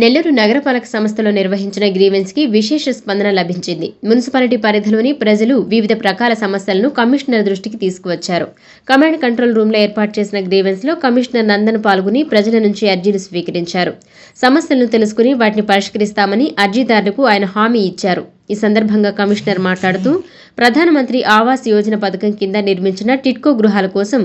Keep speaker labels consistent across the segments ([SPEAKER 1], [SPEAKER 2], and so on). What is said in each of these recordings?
[SPEAKER 1] నెల్లూరు నగరపాలక సంస్థలో నిర్వహించిన గ్రీవెన్స్కి విశేష స్పందన లభించింది. మున్సిపాలిటీ పరిధిలోని ప్రజలు వివిధ ప్రకార సమస్యలను కమిషనర్ దృష్టికి తీసుకువచ్చారు. కమాండ్ కంట్రోల్ రూమ్లో ఏర్పాటు చేసిన గ్రీవెన్స్లో కమిషనర్ నందన్ పాల్గొని ప్రజల నుంచి అర్జీలు స్వీకరించారు. సమస్యలను తెలుసుకుని వాటిని పరిష్కరిస్తామని అర్జీదారులకు ఆయన హామీ ఇచ్చారు. ఈ సందర్భంగా కమిషనర్ మాట్లాడుతూ ప్రధానమంత్రి ఆవాస్ యోజన పథకం కింద నిర్మించిన టిట్కో గృహాల కోసం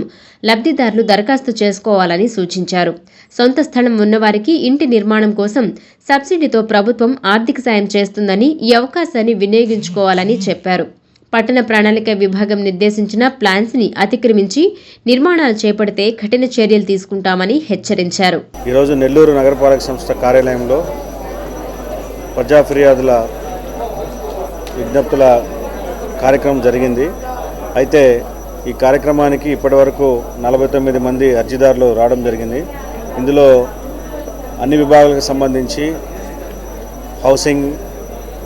[SPEAKER 1] లబ్ధిదారులు దరఖాస్తు చేసుకోవాలని సూచించారు. సొంత స్థలం ఉన్నవారికి ఇంటి నిర్మాణం కోసం సబ్సిడీతో ప్రభుత్వం ఆర్థిక సాయం చేస్తుందని ఈ అవకాశాన్ని వినియోగించుకోవాలని చెప్పారు. పట్టణ ప్రణాళిక విభాగం నిర్దేశించిన ప్లాన్స్ని అతిక్రమించి నిర్మాణాలు చేపడితే కఠిన చర్యలు తీసుకుంటామని హెచ్చరించారు.
[SPEAKER 2] ఈరోజు నెల్లూరు నగరపాలక సంస్థ కార్యాలయంలో ప్రజా ఫిర్యాదుల విజ్ఞప్తుల కార్యక్రమం జరిగింది. అయితే ఈ కార్యక్రమానికి ఇప్పటివరకు నలభై తొమ్మిది మంది అర్జీదారులు రావడం జరిగింది. ఇందులో అన్ని విభాగాలకు సంబంధించి హౌసింగ్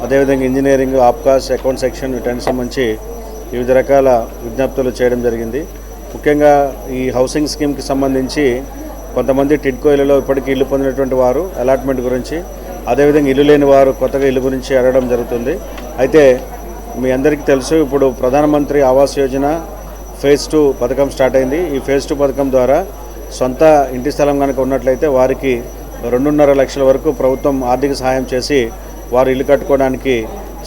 [SPEAKER 2] అదేవిధంగా ఇంజనీరింగ్ ఆప్కాస్ అకౌంట్ సెక్షన్ వీటన్నిటి సంబంధించి వివిధ రకాల విజ్ఞప్తులు చేయడం జరిగింది. ముఖ్యంగా ఈ హౌసింగ్ స్కీమ్కి సంబంధించి కొంతమంది టిడ్కోయిలలో ఇళ్ళలో ఇప్పటికీ ఇల్లు పొందినటువంటి వారు అలాట్మెంట్ గురించి అదేవిధంగా ఇల్లు లేని వారు కొత్తగా ఇల్లు గురించి అడగడం జరుగుతుంది. అయితే మీ అందరికీ తెలుసు ఇప్పుడు ప్రధానమంత్రి ఆవాస్ యోజన ఫేజ్ టూ పథకం స్టార్ట్ అయింది. ఈ ఫేజ్ టూ పథకం ద్వారా సొంత ఇంటి స్థలం కనుక ఉన్నట్లయితే వారికి రెండున్నర లక్షల వరకు ప్రభుత్వం ఆర్థిక సహాయం చేసి వారు ఇల్లు కట్టుకోవడానికి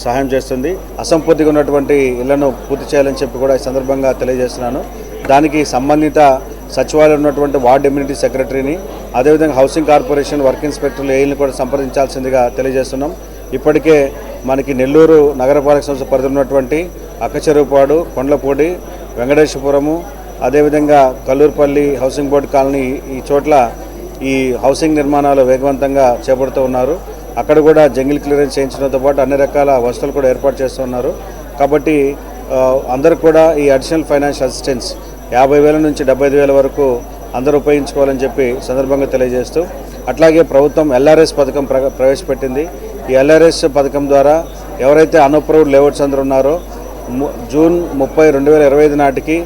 [SPEAKER 2] సహాయం చేస్తుంది. అసంపూర్తిగా ఉన్నటువంటి ఇళ్ళను పూర్తి చేయాలని చెప్పి కూడా ఈ సందర్భంగా తెలియజేస్తున్నాను. దానికి సంబంధిత సచివాలయం ఉన్నటువంటి వార్డ్ ఇమ్యూనిటీ సెక్రటరీని అదేవిధంగా హౌసింగ్ కార్పొరేషన్ వర్క్ ఇన్స్పెక్టర్లు ఏఈని కూడా సంప్రదించాల్సిందిగా తెలియజేస్తున్నాం. ఇప్పటికే మనకి నెల్లూరు నగరపాలక సంస్థ పరిధిలో ఉన్నటువంటి అక్కచెరువుపాడు కొండలపూడి వెంకటేశ్వరపురము అదేవిధంగా కల్లూరుపల్లి హౌసింగ్ బోర్డు కాలనీ ఈ చోట్ల ఈ హౌసింగ్ నిర్మాణాలు వేగవంతంగా చేపడుతూ ఉన్నారు. అక్కడ కూడా జంగిల్ క్లియరెన్స్ చేయించడంతో పాటు అన్ని రకాల వసతులు కూడా ఏర్పాటు చేస్తూ ఉన్నారు. కాబట్టి అందరూ కూడా ఈ అడిషనల్ ఫైనాన్షియల్ అసిస్టెన్స్ యాభై వేల నుంచి డెబ్బై ఐదు వేల వరకు అందరూ ఉపయోగించుకోవాలని చెప్పి సందర్భంగా తెలియజేస్తూ అట్లాగే ప్రభుత్వం ఎల్ఆర్ఎస్ పథకం ప్రవేశపెట్టింది. ఈ ఎల్ఆర్ఎస్ పథకం ద్వారా ఎవరైతే అన్అప్రూవ్డ్ లేఅవుట్స్ అందరూ ఉన్నారో జూన్ ముప్పై రెండు వేల ఇరవై ఐదు నాటికి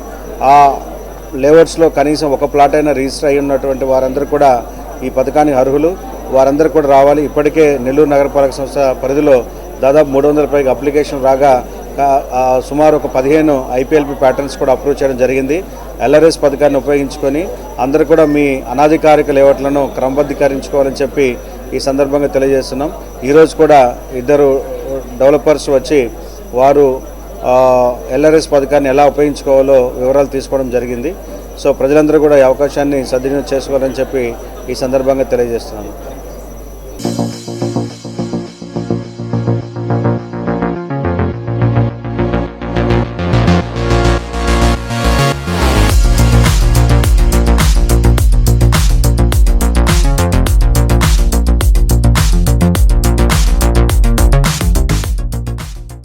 [SPEAKER 2] ఆ లేఅవుట్స్లో కనీసం ఒక ప్లాట్ అయినా రిజిస్టర్ అయి ఉన్నటువంటి వారందరూ కూడా ఈ పథకానికి అర్హులు. వారందరూ కూడా రావాలి. ఇప్పటికే నెల్లూరు నగరపాలక సంస్థ పరిధిలో దాదాపు మూడు వందల పైగా అప్లికేషన్ రాగా సుమారు ఒక పదిహేను ఐపీఎల్పి ప్యాటర్న్స్ కూడా అప్రూవ్ చేయడం జరిగింది. ఎల్ఆర్ఎస్ పథకాన్ని ఉపయోగించుకొని అందరూ కూడా మీ అనాధికారిక లేఅవుట్లను క్రమబద్ధీకరించుకోవాలని చెప్పి ఈ సందర్భంగా తెలియజేస్తున్నాం. ఈరోజు కూడా ఇద్దరు డెవలపర్స్ వచ్చి వారు ఎల్ఆర్ఎస్ పథకాన్ని ఎలా ఉపయోగించుకోవాలో వివరాలు తీసుకోవడం జరిగింది. సో ప్రజలందరూ కూడా ఈ అవకాశాన్ని సద్వినియోగం చేసుకోవాలని చెప్పి ఈ సందర్భంగా తెలియజేస్తున్నాను.